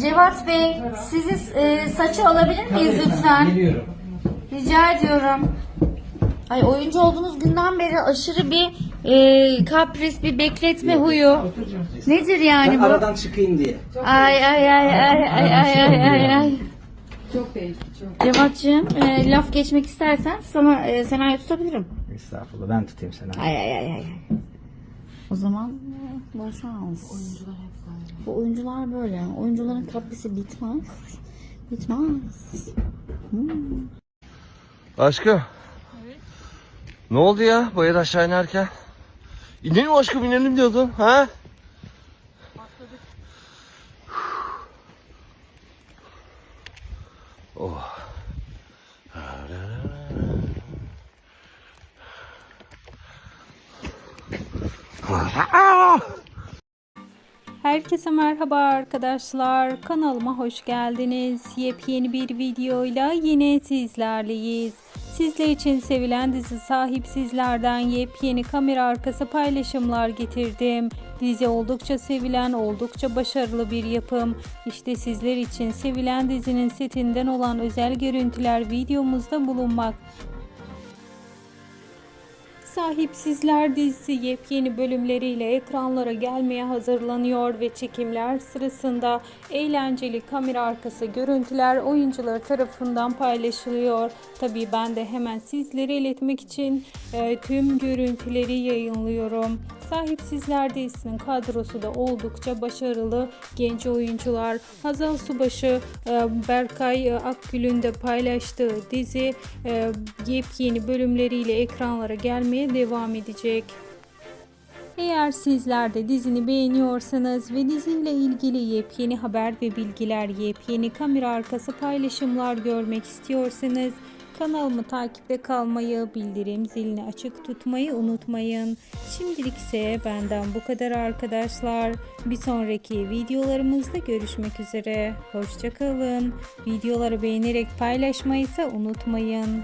Cevat Bey, sizi e, saçı alabilir miyiz lütfen? Geliyorum. Rica ediyorum. Ay oyuncu olduğunuz günden beri aşırı bir e, kapris, bir bekletme huyu. Nedir yani Ben bu? aradan çıkayım diye. Ay ay ay ay ay ay ay ay ay. Çok değişik çok. Cevat'cığım e, laf geçmek istersen sana e, Sena'yı tutabilirim. Estağfurullah ben tutayım seni. Ay ay ay ay. O zaman e, bol şans. Oyuncular hep. Bu oyuncular böyle. Oyuncuların kaprisi bitmez. Bitmez. Aşkım. Ne oldu ya bayır aşağı inerken? İnelim aşkım inelim diyordun ha? Oh. Herkese merhaba arkadaşlar. Kanalıma hoş geldiniz. Yepyeni bir videoyla yine sizlerleyiz. Sizler için sevilen dizi sahipsizlerden yepyeni kamera arkası paylaşımlar getirdim. Dizi oldukça sevilen, oldukça başarılı bir yapım. İşte sizler için sevilen dizinin setinden olan özel görüntüler videomuzda bulunmak. Sahipsizler dizisi yepyeni bölümleriyle ekranlara gelmeye hazırlanıyor ve çekimler sırasında eğlenceli kamera arkası görüntüler oyuncular tarafından paylaşılıyor. Tabii ben de hemen sizlere iletmek için e, tüm görüntüleri yayınlıyorum. Sahipsizler dizisinin kadrosu da oldukça başarılı genç oyuncular. Hazal Subaşı, e, Berkay e, Akgül'ün de paylaştığı dizi e, yepyeni bölümleriyle ekranlara gelmeye devam edecek. Eğer sizler de dizini beğeniyorsanız ve diziyle ilgili yepyeni haber ve bilgiler, yepyeni kamera arkası paylaşımlar görmek istiyorsanız kanalımı takipte kalmayı, bildirim zilini açık tutmayı unutmayın. Şimdilik ise benden bu kadar arkadaşlar. Bir sonraki videolarımızda görüşmek üzere. Hoşçakalın. Videoları beğenerek paylaşmayı ise unutmayın.